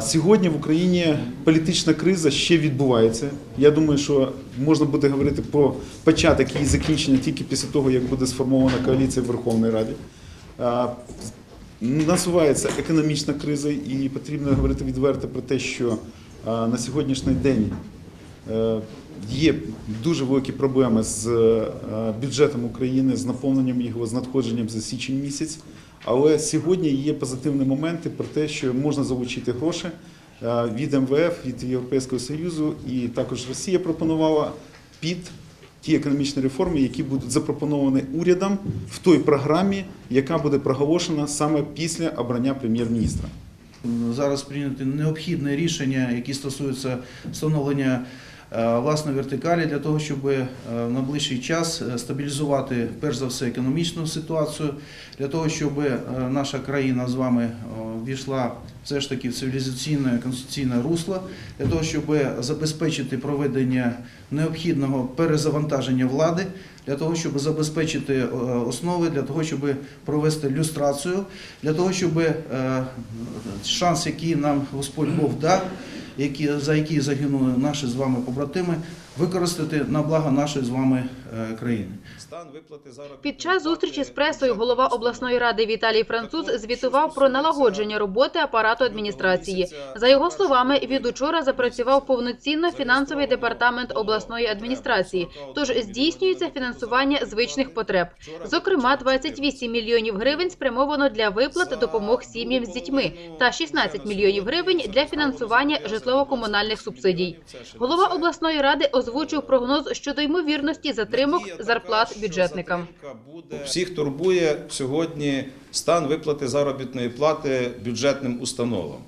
Сьогодні в Україні політична криза ще відбувається. Я думаю, що можна буде говорити про початок її закінчення тільки після того, як буде сформована коаліція в Верховній Раді. Насувається економічна криза, і потрібно говорити відверто про те, що на сьогоднішній день є дуже великі проблеми з е, бюджетом України, з наповненням його, з надходженням за січень місяць. Але сьогодні є позитивні моменти про те, що можна залучити гроші е, від МВФ, від Європейського Союзу, і також Росія пропонувала під ті економічні реформи, які будуть запропоновані урядом в той програмі, яка буде проголошена саме після обрання прем'єр-міністра. Зараз прийняти необхідне рішення, які стосуються встановлення е, власної вертикалі для того, щоб е, в найближчий час е, стабілізувати перш за все економічну ситуацію, для того, щоб е, наша країна з вами е, війшла все ж таки в цивілізаційне конституційне русло, для того, щоб забезпечити проведення необхідного перезавантаження влади, для того, щоб забезпечити е, основи, для того, щоб провести люстрацію, для того, щоб е, шанс, який нам Господь Бог дав, які, за який загинули наші з вами побратими, використати на благо нашої з вами е, країни. Стан виплати заробітної Під час зустрічі з пресою голова обласної ради Віталій Француз звітував про налагодження роботи апарату адміністрації. За його словами, від учора запрацював повноцінно фінансовий департамент обласної адміністрації. Тож здійснюється фінансування звичних потреб. Зокрема, 28 мільйонів гривень спрямовано для виплат допомог сім'ям з дітьми та 16 мільйонів гривень для фінансування житлово-комунальних субсидій. Голова обласної ради озвучив прогноз щодо ймовірності затримок зарплат бюджетникам. Всіх турбує сьогодні стан виплати заробітної плати бюджетним установам.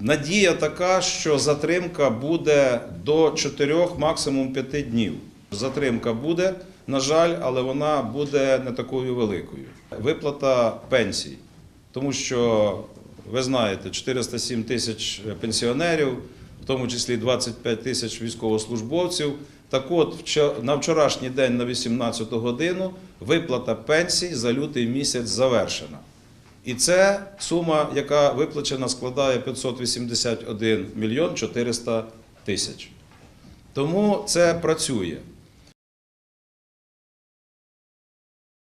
Надія така, що затримка буде до 4, максимум 5 днів. Затримка буде, на жаль, але вона буде не такою великою. Виплата пенсій, тому що ви знаєте, 407 тисяч пенсіонерів, тому числі 25 тисяч військовослужбовців. Так от, на вчорашній день на 18 годину виплата пенсій за лютий місяць завершена. І це сума, яка виплачена, складає 581 мільйон 400 тисяч. Тому це працює.